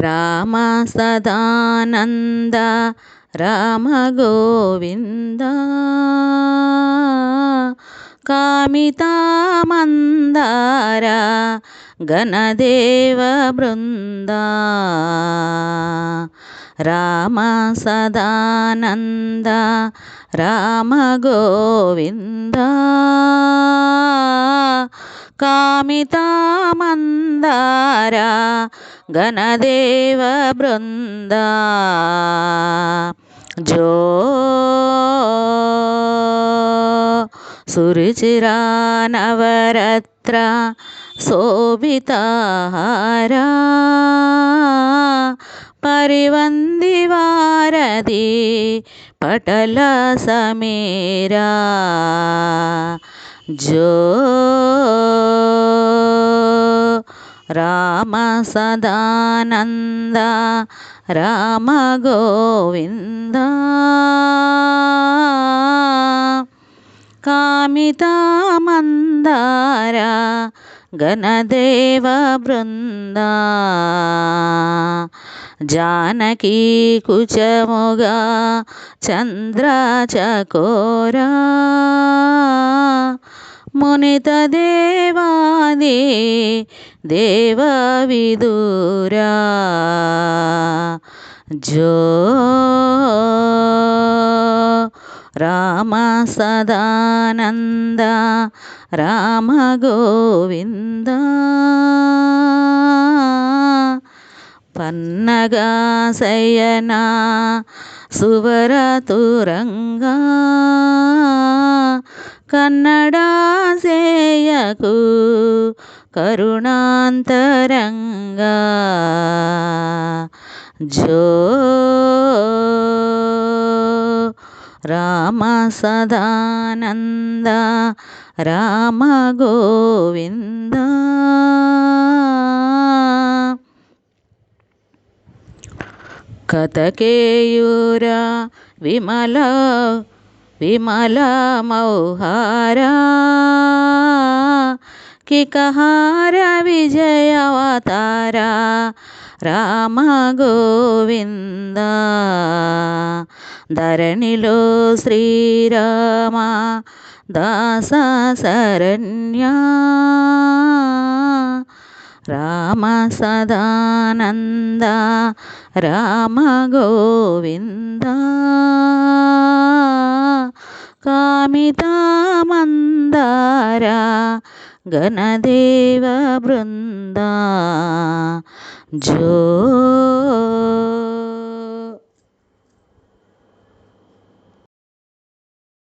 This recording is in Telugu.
రామ సదానంద రామ గోవింద. కామితామందార గణదేవ బృంద. రామ సదానంద రామ గోవింద. కామితామందార కుమారా గణదేవ బృంద. జో సురుచిరా నవరత్ర శోభితాహారా. పరివంది వారది పటల సమీరా. జో రామ సదానంద రామ గోవింద. కామితామందార గణదేవ బృంద. జానకీ కుచముగా చంద్ర చకోరా. మునిత దేవాదే దేవా విదూరా జో రామ సదానంద రామ గోవింద పన్నగా శయనా సువరతురంగా కన్నడ సేయకు కరుణాంతరంగా జో రామ సదానంద రామ గోవింద. కథకేయూరా విమల విమల మౌహారా కికహార విజయవతారా రామ గోవింద ధరణిలో శ్రీరామ దాస శరణ్యా రామ సదానంద రామ గోవింద. కామితామందార గణదేవ బృందా. జో